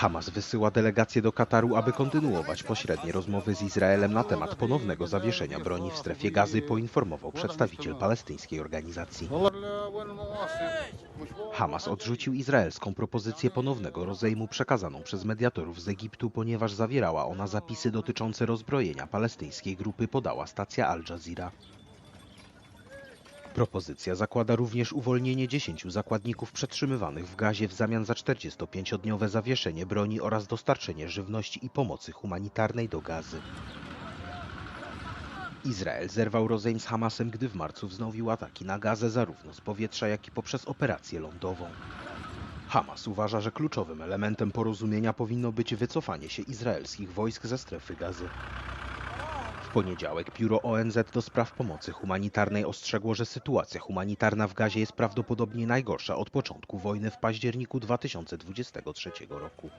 Hamas wysyła delegację do Kataru, aby kontynuować pośrednie rozmowy z Izraelem na temat ponownego zawieszenia broni w strefie gazy, poinformował przedstawiciel palestyńskiej organizacji. Hamas odrzucił izraelską propozycję ponownego rozejmu przekazaną przez mediatorów z Egiptu, ponieważ zawierała ona zapisy dotyczące rozbrojenia palestyńskiej grupy, podała stacja Al Jazeera. Propozycja zakłada również uwolnienie 10 zakładników przetrzymywanych w gazie w zamian za 45-dniowe zawieszenie broni oraz dostarczenie żywności i pomocy humanitarnej do gazy. Izrael zerwał rozejm z Hamasem, gdy w marcu wznowił ataki na gazę zarówno z powietrza, jak i poprzez operację lądową. Hamas uważa, że kluczowym elementem porozumienia powinno być wycofanie się izraelskich wojsk ze strefy gazy. Poniedziałek biuro ONZ do spraw pomocy humanitarnej ostrzegło, że sytuacja humanitarna w gazie jest prawdopodobnie najgorsza od początku wojny w październiku 2023 roku.